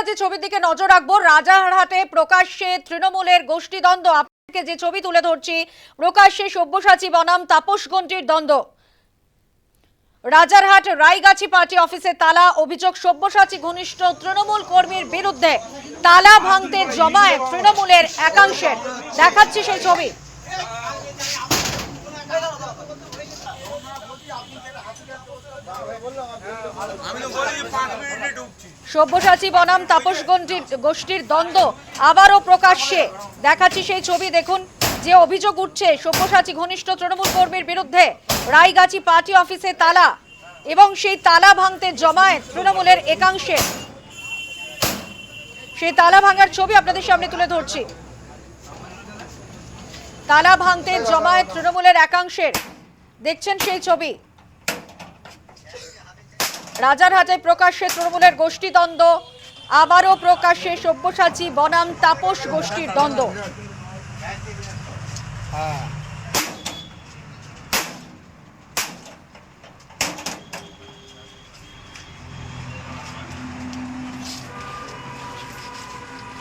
আমরা যে ছবির দিকে নজর রাখব, রাজারহাটে প্রকাশ্যে তৃণমূলের গোষ্ঠীদ্বন্দ্ব। আপনাকে যে ছবি তুলে ধরছি, প্রকাশ্যে সব্যসাচী বনাম, তাপস গন্ডির দ্বন্দ্ব। রাজারহাট রায়গাছি পার্টি অফিসে তালা, অভিযোগ সব্যসাচী ঘনিষ্ঠ তৃণমূল কর্মীর বিরুদ্ধে তালা ভাঙতে জমায় তৃণমূলের একাংশের। দেখাচ্ছি সেই ছবি। সব্যসাচী বনাম তাপস গোষ্ঠীর দ্বন্দ্ব আবারও প্রকাশ্যে। দেখাচ্ছি সেই ছবি, দেখুন, যে অভিযোগ উঠছে সব্যসাচী ঘনিষ্ঠ তৃণমূল কর্মীর বিরুদ্ধে। রায়গাছি পার্টি অফিসে তালা এবং সেই তালা ভাঙতে জমায় তৃণমূলের একাংশে। সেই তালা ভাঙার ছবি আপনাদের সামনে তুলে ধরছি। তালা ভাঙতে জমায় তৃণমূলের একাংশের। দেখছেন সেই ছবি। রাজারহাটে প্রকাশ্যে তৃণমূলের গোষ্ঠীদ্বন্দ্ব। আবারও প্রকাশ্যে সব্যসাচী বনাম তাপস গোষ্ঠীর দ্বন্দ্ব।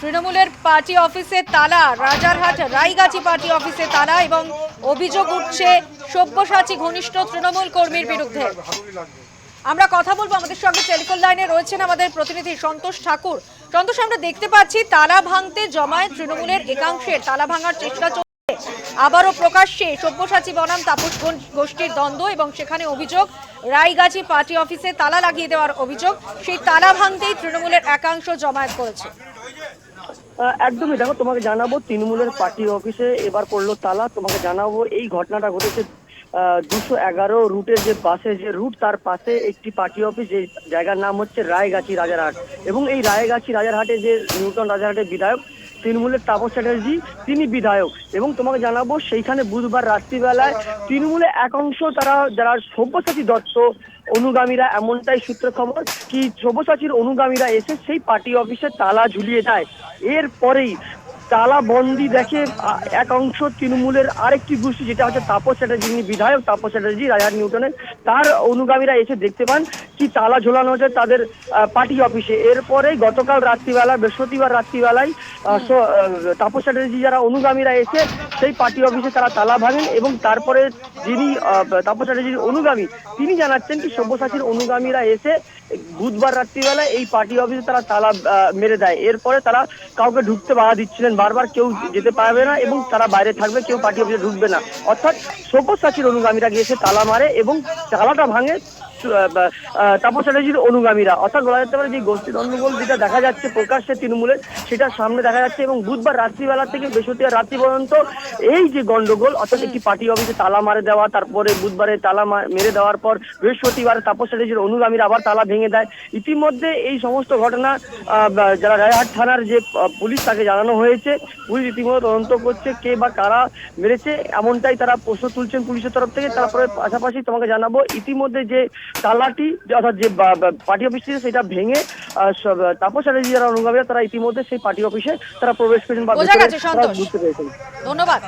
তৃণমূলের পার্টি অফিসে তালা, রাজারহাট রায়গাছি পার্টি অফিসে তালা এবং অভিযোগ উঠছে সব্যসাচী ঘনিষ্ঠ তৃণমূল কর্মীর বিরুদ্ধে। আমরা কথা বলব আমাদের সঙ্গে টেলিফোন লাইনে রয়েছেন আমাদের প্রতিনিধি সন্তোষ ঠাকুর। সন্তোষ, আমরা দেখতে পাচ্ছি তালা ভাঙতে জমায় তৃণমূলের একাংশের তালা ভাঙার চেষ্টা চলছে। আবারও প্রকাশ্যে সব্যসাচী বনাম তাপস গোষ্ঠীর দ্বন্দ্ব এবং সেখানে অভিযোগ রায়গাছি পার্টি অফিসে তালা লাগিয়ে দেওয়ার অভিযোগ। সেই তালা ভাঙতেই তৃণমূলের একাংশ জমায়েত করেছে। একদমই দেখো, তোমাকে জানাব, তৃণমূলের পার্টি অফিসে এবার করল তালা। তোমাকে জানাব, এই ঘটনাটা ঘটেছে দুশো এগারো রুটের যে বাসে যে রুট তার পাশে একটি পার্টি অফিস যে জায়গার নাম হচ্ছে রায়গাছি রাজারহাট। এবং এই রায়গাছি রাজারহাটে যে নিউটন রাজারহাটের বিধায়ক তৃণমূলের তাপস চ্যাটার্জি, তিনি বিধায়ক। এবং তোমাকে জানাব, সেইখানে বুধবার রাত্রিবেলায় তৃণমূলের এক অংশ তারা, যারা সব্যসাচী দত্ত অনুগামীরা, এমনটাই সূত্র খবর কি সব্যসাচীর অনুগামীরা এসে সেই পার্টি অফিসে তালা ঝুলিয়ে দেয়। এরপরেই তালা বন্দি দেখে এক অংশ তৃণমূলের আরেকটি গোষ্ঠী, যেটা হচ্ছে তাপস চ্যাটার্জি বিধায়ক তাপস চ্যাটার্জি রাজার নিউটনের, তার অনুগামীরা এসে দেখতে পান কি তালা ঝোলানো হচ্ছে তাদের পার্টি অফিসে। এরপরে গতকাল রাত্রিবেলা বৃহস্পতিবার রাত্রিবেলায় তাপস চ্যাটার্জি যারা অনুগামীরা এসে সেই পার্টি অফিসে তারা তালা ভাঙেন এবং তারপরে যিনি তাপস চ্যাটার্জির অনুগামী তিনি জানাচ্ছেন কি সব্যসাচীর অনুগামীরা এসে বুধবার রাত্রিবেলায় এই পার্টি অফিসে তারা তালা মেরে দেয়। এরপরে তারা কাউকে ঢুকতে বাধা দিচ্ছিলেন। বারবার কেউ যেতে পারবে না এবং তারা বাইরে থাকবে কেউ পার্টি অফিসে ঢুকবে না। অর্থাৎ সব্যসাচীর অনুগামীরা গিয়েছে তালা মারে এবং তালাটা ভাঙে। তাপস অনুগামীরা। অর্থাৎ বলা যেতে পারে যে গোষ্ঠী গণ্ডগোল যেটা দেখা যাচ্ছে প্রকাশ্যে তৃণমূলের, সেটা সামনে দেখা যাচ্ছে এবং বুধবার রাত্রিবেলা থেকে বৃহস্পতিবার রাত্রি পর্যন্ত এই যে গন্ডগোল অর্থাৎ একটি পার্টি অফিসে তালা মারে দেওয়া, তারপরে বুধবারে তালা মেরে দেওয়ার পর বৃহস্পতিবার তাপস অনুগামীরা আবার তালা ভেঙে দেয়। ইতিমধ্যে এই সমস্ত ঘটনা যারা রায়হাট থানার যে পুলিশ তাকে জানানো হয়েছে, পুলিশ ইতিমধ্যে তদন্ত করছে কে বা কারা মেরেছে, এমনটাই তারা প্রশ্ন তুলছেন পুলিশের তরফ থেকে। তারপরে পাশাপাশি তোমাকে জানাব, ইতিমধ্যে যে তালাটি অর্থাৎ যে পার্টি অফিস ছিল সেটা ভেঙে আহ, তাপস চ্যাটার্জি যারা অনুগামীরা তারা ইতিমধ্যে সেই পার্টি অফিসে তারা প্রবেশ করেছেন বা। বুঝতে পেরেছেন। ধন্যবাদ।